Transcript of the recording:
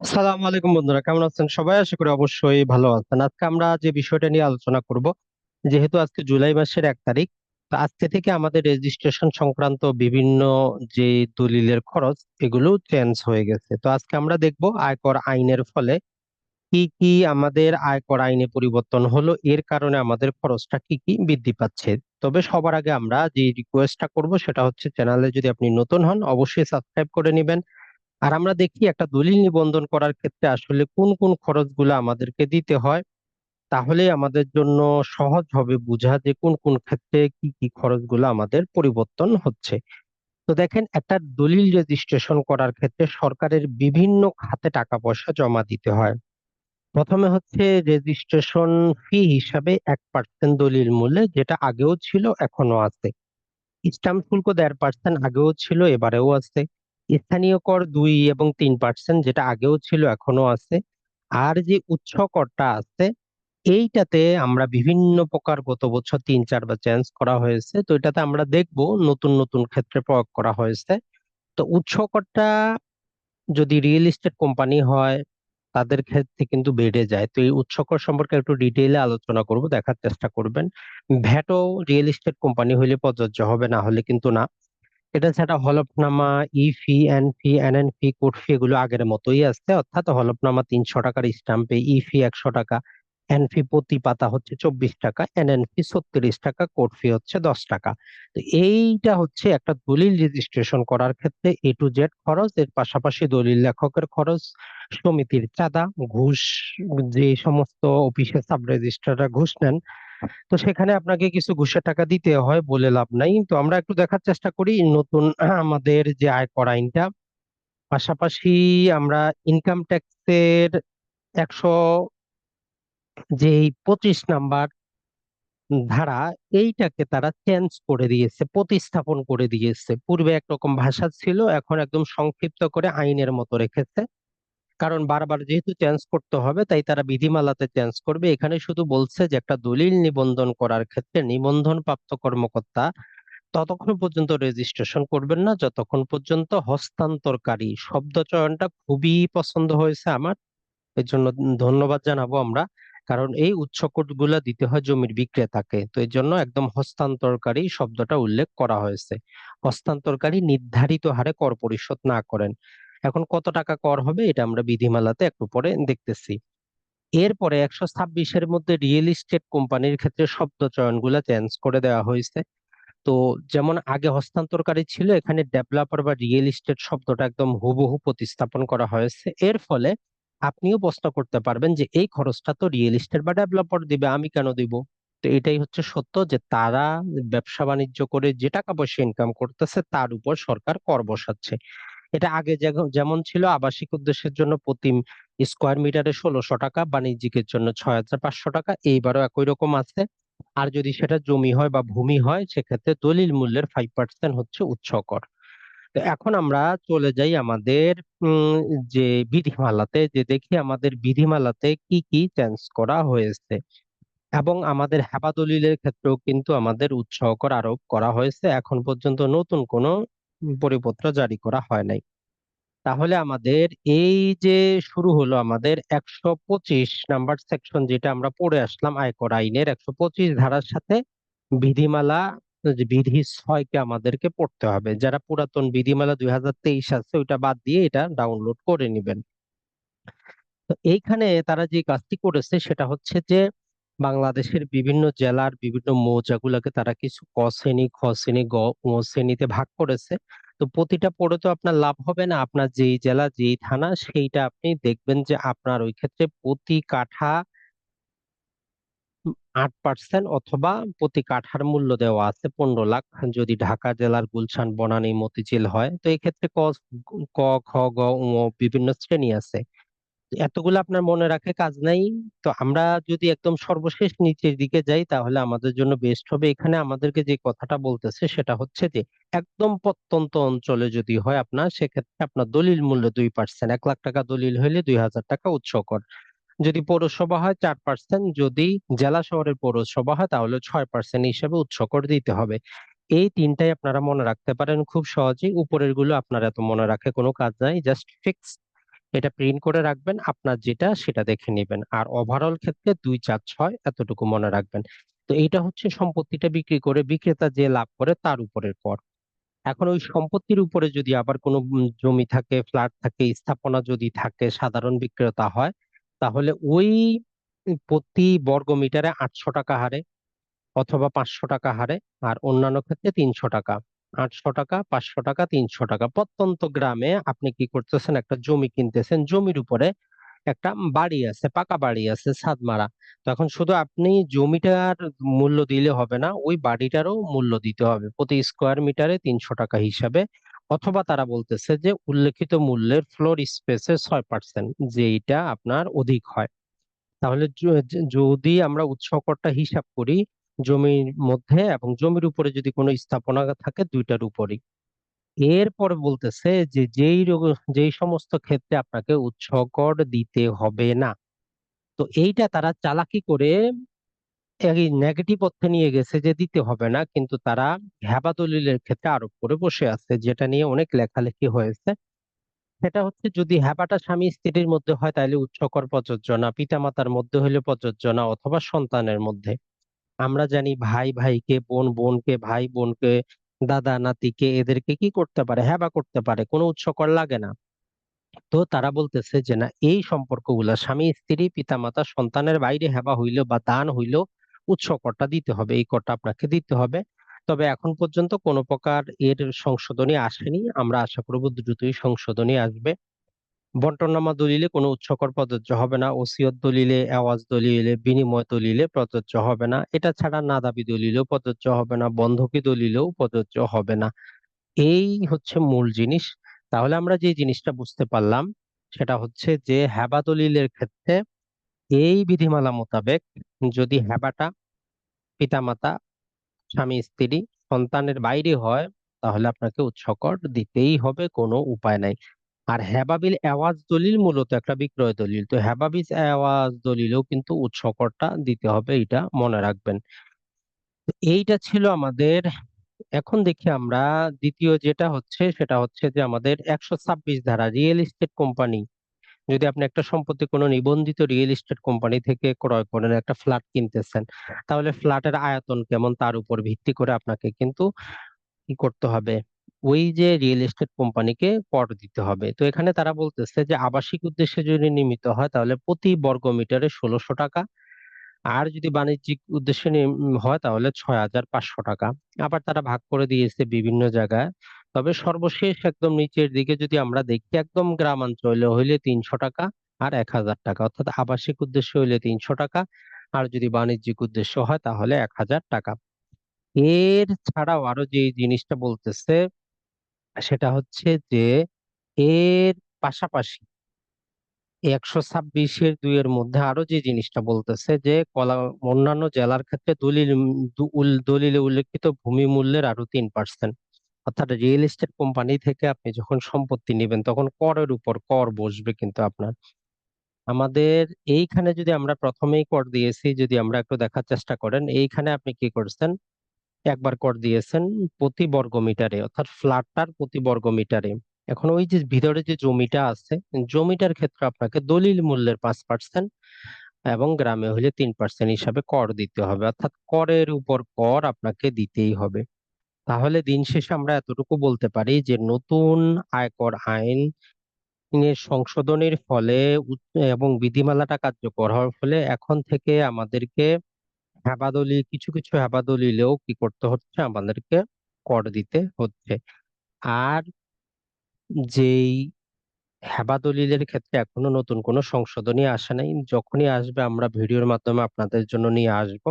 আসসালামু আলাইকুম বন্ধুরা, কেমন আছেন? সবাই আশা করি অবশ্যই ভালো আছেন। আজকে আমরা যে বিষয়টা নিয়ে আলোচনা করব, যেহেতু আজকে জুলাই মাসের এক তারিখ, তো আজকে থেকে আমাদের রেজিস্ট্রেশন সংক্রান্ত বিভিন্ন যে দলিলের খরচ, এগুলো চেঞ্জ হয়ে গেছে। তো আজকে আমরা দেখব আয়কর আইনের ফলে কি কি আমাদের আয়কর আইনে পরিবর্তন হলো, এর কারণে আমাদের খরচটা কি কি বৃদ্ধি পাচ্ছে। তবে সবার আগে আমরা যে রিকোয়েস্টটা করব সেটা হচ্ছে চ্যানেলে যদি আপনি নতুন হন, অবশ্যই সাবস্ক্রাইব করে নেবেন। আর আমরা দেখি একটা দলিল নিবন্ধন করার ক্ষেত্রে আসলে কোন কোন খরচগুলো আমাদেরকে দিতে হয় তাহলে আমাদের জন্য সহজ হবে বোঝা যে কোন কোন ক্ষেত্রে কি কি খরচগুলো আমাদের পরিবর্তন হচ্ছে। তো দেখেন, একটা দলিল রেজিস্ট্রেশন করার ক্ষেত্রে সরকারের বিভিন্ন খাতে টাকা পয়সা জমা দিতে হয়। প্রথমে হচ্ছে রেজিস্ট্রেশন ফি হিসাবে এক পার্সেন্ট দলিল মূল্যে, যেটা আগেও ছিল এখনও আছে। স্টাম্প শুল্ক দেড় পার্সেন্ট আগেও ছিল, এবারেও আছে। স্থানীয় কর দুই এবং তিন পার্সেন্ট যেটা আগেও ছিল এখনও আছে। আর যে উচ্চ করটা আছে, এইটাতে আমরা বিভিন্ন প্রকার গত বছর তিন চারবার চেঞ্জ করা হয়েছে। তো এটাতে আমরা দেখব নতুন নতুন ক্ষেত্রে প্রয়োগ করা হয়েছে। তো উচ্চ করটা যদি রিয়েল এস্টেট কোম্পানি হয় তাদের ক্ষেত্রে কিন্তু বেড়ে যায়। তো এই উৎসকর সম্পর্কে একটু ডিটেইলে আলোচনা করব, দেখার চেষ্টা করবেন। ভ্যাটও রিয়েল এস্টেট কোম্পানি হলে প্রযোজ্য হবে, না হলে কিন্তু না। এটা ছাড়া হলফনামা E fee N fee N N fee court fee এগুলো আগের মতোই আছে। অর্থাৎ হলফনামা তিনশো টাকার স্টাম্পে ই ফি একশো টাকা এন ফি প্রতি পাতা হচ্ছে চব্বিশ টাকা এন এন ফি ছত্রিশ টাকা কোর্ট ফি হচ্ছে দশ টাকা। তো এইটা হচ্ছে একটা দলিল রেজিস্ট্রেশন করার ক্ষেত্রে এ টু জেড খরচ, এর পাশাপাশি দলিল লেখকের খরচ, সমিতির চাঁদা, ঘুষ, যে সমস্ত অফিসে সাব রেজিস্ট্রাররা ঘুষ নেন। তো সেখানে আপনাকে কিছু ঘুষের টাকা দিতে হয় বলে লাভ নাই। তো আমরা একটু দেখার চেষ্টা করি নতুন আমাদের যে আয়কর আইনটা। পাশাপাশি আমরা ইনকাম ট্যাক্সের একশো যে এই পঁচিশ নাম্বার ধারা এইটাকে তারা চেঞ্জ করে দিয়েছে, প্রতিস্থাপন করে দিয়েছে। পূর্বে একরকম ভাষা ছিল, এখন একদম সংক্ষিপ্ত করে আইনের মতো রেখেছে। কারণ বারবার যেহেতু চেঞ্জ করতে হবে, তাই তারা বিধিমালাতে চেঞ্জ করবে। এখানে শুধু বলছে যে একটা দলিল নিবন্ধন করার ক্ষেত্রে নিবন্ধন প্রাপ্ত কর্মকর্তা ততক্ষণ পর্যন্ত রেজিস্ট্রেশন করবেন না, যতক্ষণ পর্যন্ত হস্তান্তরকারী। শব্দ চয়নটা খুবই পছন্দ হয়েছে আমার। এর জন্য ধন্যবাদ জানাব আমরা। কারণ এই উৎস গুলা দিতে হয় জমির বিক্রেতাকে। তো এর জন্য একদম হস্তান্তরকারী শব্দটা উল্লেখ করা হয়েছে। হস্তান্তরকারী নির্ধারিত হারে কর পরিশোধ না করেন। এখন কত টাকা কর হবে এটা আমরা বিধিমালাতে একটু পরে দেখতেছি। এরপরে একশো ছাব্বিশের মধ্যে রিয়েল ইস্টেট কোম্পানির ক্ষেত্রে শব্দ চয়নগুলো চেঞ্জ করে দেওয়া হয়েছে। তো যেমন আগে হস্তান্তরকারী ছিল, এখানে ডেভেলপার বা রিয়েল ইস্টেট শব্দটা একদম হুবহু প্রতিস্থাপন করা হয়েছে। এর ফলে আপনিও প্রশ্ন করতে পারবেন যে, এই খরচটা তো রিয়েল এস্টেট বা ডেভেলপার দিবে, আমি কেন দিব? তো এটাই হচ্ছে সত্য যে, তারা ব্যবসা বাণিজ্য করে যে টাকা পয়সা ইনকাম করতেছে, তার উপর সরকার কর বসাচ্ছে। এটা আগে যেমন ছিল আবাসিক উদ্দেশ্যের জন্য প্রতি স্কোয়ার মিটারে ষোলোশো টাকা, বাণিজ্যিকের জন্য ছয় হাজার পাঁচশো টাকা, এইবারও একই রকম আছে। আর যদি সেটা জমি হয় বা ভূমি হয়, সেক্ষেত্রে দলিল মূল্যের ফাইভ পার্সেন্ট হচ্ছে উৎস কর। এখন আমরা চলে যাই আমাদের যে বিধিমালাতে, যে দেখি আমাদের বিধিমালাতে কি কি চেঞ্জ করা হয়েছে। এবং আমাদের হেবা দলিলের ক্ষেত্রেও কিন্তু আমাদের উৎসাহ কর আরোপ করা হয়েছে। এখন পর্যন্ত নতুন কোনো পরিপত্র জারি করা হয় নাই। তাহলে আমাদের এই যে শুরু হলো আমাদের একশো পঁচিশ নাম্বার সেকশন যেটা আমরা পড়ে আসলাম আয়কর আইনের একশো পঁচিশ ধারার সাথে, বিধিমালা বিধি ছয়কে আমাদেরকে পড়তে হবে। যারা পুরাতন বিধিমালা দুই হাজার তেইশ আছে, ওইটা বাদ দিয়ে এটা ডাউনলোড করে নিবেন। তো এইখানে তারা যে কাজটি করেছে, সেটা হচ্ছে যে বাংলাদেশের বিভিন্ন জেলার বিভিন্ন মৌজাগুলোকে তারা কিছু ক শ্রেণি, খ শ্রেণি, গ শ্রেণীতে ভাগ করেছে। তো প্রতিটা পড়ে তো আপনার লাভ হবে না। আপনার যেই জেলা, যেই থানা, সেইটা আপনি দেখবেন যে আপনার ওই ক্ষেত্রে প্রতি কাঠা আট পার্সেন্ট অথবা প্রতি কাঠার মূল্য দেওয়া আছে পনেরো লাখ। যদি ঢাকা জেলার গুলশান, বনানী, মতিঝিল হয়, তো এই ক্ষেত্রে ক ক, খ, গ বিভিন্ন শ্রেণি আছে। এতগুলো আপনার মনে রাখে কাজ নাই। তো আমরা যদি একদম সর্বশেষ নিচের দিকে যাই, তাহলে আমাদের জন্য বেস্ট হবে। এখানে আমাদেরকে যে কথাটা বলতেছে, সেটা হচ্ছে যে, একদম প্রত্যন্ত অঞ্চলে যদি হয় আপনার, সেক্ষেত্রে আপনার দলিল মূল্য দুই পার্সেন্ট এক লাখ টাকা দলিল হইলে দুই হাজার টাকা উৎস কর যদি পৌরসভা হয় চার পার্সেন্ট যদি জেলা শহরের পৌরসভা হয় তাহলে ছয় পার্সেন্ট হিসেবে উৎস কর দিতে হবে। এই তিনটাই আপনারা মনে রাখতে পারেন খুব সহজেই। উপরেরগুলো আপনার এত মনে রাখে কোনো কাজ নাই জাস্ট ফিক্স এটা প্রিন্ট করে রাখবেন, আপনার যেটা সেটা দেখে নেবেন। আর ওভারঅল ক্ষেত্রে দুই চার ছয় এতটুকু মনে রাখবেন। তো এইটা হচ্ছে সম্পত্তিটা বিক্রি করে বিক্রেতা যে লাভ করে তার উপরের কর। এখন ওই সম্পত্তির উপরে যদি আবার কোনো জমি থাকে ফ্ল্যাট থাকে, স্থাপনা যদি থাকে, সাধারণ বিক্রেতা হয় তাহলে ওই প্রতি বর্গ মিটারে আটশো টাকা হারে অথবা পাঁচশো টাকা হারে আর অন্যান্য ক্ষেত্রে তিনশো টাকা। আটশো টাকা, পাঁচশো টাকা, তিনশো টাকা। প্রত্যন্ত গ্রামে আপনি কি করতেছেন? একটা জমি কিনতেছেন। জমির উপরে একটা বাড়ি আছে, পাকা বাড়ি আছে ছাদ মারা তখন শুধু আপনি জমিটার মূল্য দিলে হবে না, ওই বাড়িটারও মূল্য দিতে হবে। প্রতি স্কোয়ার মিটারে তিনশো টাকা হিসাবে অথবা তারা বলতেছে যে উল্লেখিত মূল্যের ফ্লোর স্পেসে ছয় পার্সেন্ট যেটা আপনার অধিক হয়। তাহলে যদি আমরা উৎস করটা হিসাব করি, জমির মধ্যে এবং জমির উপরে যদি কোনো স্থাপনা থাকে দুইটার উপরেই। এরপরে বলতেছে যে যেই যেই সমস্ত ক্ষেত্রে আপনাকে উৎস কর দিতে হবে না। তো এইটা তারা চালাকি করে এই নেগেটিভ অর্থে নিয়ে গেছে যে দিতে হবে না, কিন্তু তারা হেবা দলিলের ক্ষেত্রে আরোপ করে বসে আছে, যেটা নিয়ে অনেক লেখালেখি হয়েছে। সেটা হচ্ছে যদি হেবাটা স্বামী স্ত্রীর মধ্যে হয় তাহলে উৎসকর প্রযোজ্য না পিতামাতার মধ্যে হলে প্রযোজ্য না অথবা সন্তানের মধ্যে। আমরা জানি ভাই ভাইকে, বোন বোনকে, ভাই বোনকে, দাদা নাতিকে এদেরকে কি করতে পারে? হেবা করতে পারে, কোনো উৎসকর লাগে না। তো তারা বলতেছে যে না, এই সম্পর্কগুলা স্বামী স্ত্রী, পিতামাতা, সন্তানের বাইরে হেবা হইল বা দান হইল উৎস করটা দিতে হবে, এই করটা আপনাকে দিতে হবে। তবে এখন পর্যন্ত কোনো প্রকার এর সংশোধনী আসেনি। আমরা আশা করব দ্রুতই সংশোধনী আসবে। বন্টননামা দলিলে কোনো উৎসকর প্রযোজ্য হবে না। ওসিয়ত দলিলে, আওয়াজ দলিলে, বিনিময় দলিলে প্রযোজ্য হবে না। এটা ছাড়া নাদাবি দলিলেও প্রযোজ্য হবে না। বন্ধকি দলিলেও প্রযোজ্য হবে না। এই হচ্ছে মূল জিনিস। তাহলে আমরা যে জিনিসটা বুঝতে পারলাম, সেটা হচ্ছে যে হেবা দলিলের ক্ষেত্রে এই বিধিমালা মোতাবেক যদি হেবাটা পিতামাতা, স্বামী, স্ত্রী সন্তানের বাইরে হয়, তাহলে আপনাকে উৎসকর দিতেই হবে, কোনো উপায় নাই। আর হেবাবিল আওয়াজ দলিল মূলত একটা বিক্রয় দলিল। তো হেবাবিজ আওয়াজ দলিলেও কিন্তু উৎসকরটা দিতে হবে এটা মনে রাখবেন। এইটা ছিল আমাদের, এখন দেখি আমরা দ্বিতীয় যেটা হচ্ছে, সেটা হচ্ছে যে আমাদের একশো ছাব্বিশ ধারা, রিয়েল এস্টেট কোম্পানি যদি আপনি একটা সম্পত্তি কোনো নিবন্ধিত রিয়েল এস্টেট কোম্পানি থেকে ক্রয় করেন, একটা ফ্ল্যাট কিনতেছেন, তাহলে ফ্ল্যাটের আয়তন কেমন তার উপর ভিত্তি করে আপনাকে কিন্তু কি করতে হবে? ওই যে রিয়েল এস্টেট কোম্পানিকে কর দিতে হবে। তো এখানে তারা বলতেছে যে আবাসিক উদ্দেশ্যে যদি নির্মিত হয়, তাহলে প্রতি বর্গ মিটারে ষোলোশো টাকা। আর যদি বাণিজ্যিক উদ্দেশ্যে হয়, তাহলে ছয় হাজার পাঁচশো টাকা। আবার তারা ভাগ করে দিয়েছে বিভিন্ন জায়গায়। তবে সর্বশেষ একদম নিচের দিকে যদি আমরা দেখি, একদম গ্রামাঞ্চলে হইলে তিনশো টাকা আর এক হাজার টাকা। অর্থাৎ আবাসিক উদ্দেশ্য হইলে তিনশো টাকা আর যদি বাণিজ্যিক উদ্দেশ্য হয় তাহলে এক হাজার টাকা। এর ছাড়াও আরও যে জিনিসটা বলতেছে, সেটা হচ্ছে যে এর পাশাপাশি একশো ছাব্বিশের দুইয়ের মধ্যে আরও যে জিনিসটা বলতেছে যে কলা, অন্যান্য জেলার ক্ষেত্রে দলিল দলিলে উল্লেখিত ভূমি মূল্যের আরও তিন পার্সেন্ট অর্থাৎ রিয়েল এস্টেট কোম্পানি থেকে আপনি যখন সম্পত্তি নেবেন, তখন করের উপর কর বসবে কিন্তু আপনার। আমাদের এইখানে যদি আমরা প্রথমেই কর দিয়েছি, যদি আমরা একটু দেখার চেষ্টা করেন, এইখানে আপনি কি করছেন? একবার কর দিয়েছেন প্রতি বর্গ মিটারে অর্থাৎ ফ্ল্যাটটার প্রতি বর্গ মিটারে এখন ওই যে ভিতরে যে জমিটা আছে, জমিটার ক্ষেত্রে আপনাকে দলিল মূল্যের পাঁচ পার্সেন্ট এবং গ্রামে হলে তিন পার্সেন্ট হিসাবে কর দিতে হবে। অর্থাৎ করের উপর কর আপনাকে দিতেই হবে। তাহলে দিন শেষে আমরা এতটুকু বলতে পারি যে, নতুন আয়কর আইন সংশোধনের ফলে এবং বিধিমালাটা কার্যকর হওয়ার ফলে এখন থেকে আমাদেরকে হেবাদলি, কিছু কিছু হেবাদলিলেও কি করতে হচ্ছে? আমাদেরকে কর দিতে হচ্ছে। আর যেই হেবা দলিলের ক্ষেত্রে এখনও নতুন কোনো সংশোধনী আসে নাই, যখনই আসবে আমরা ভিডিওর মাধ্যমে আপনাদের জন্য নিয়ে আসব।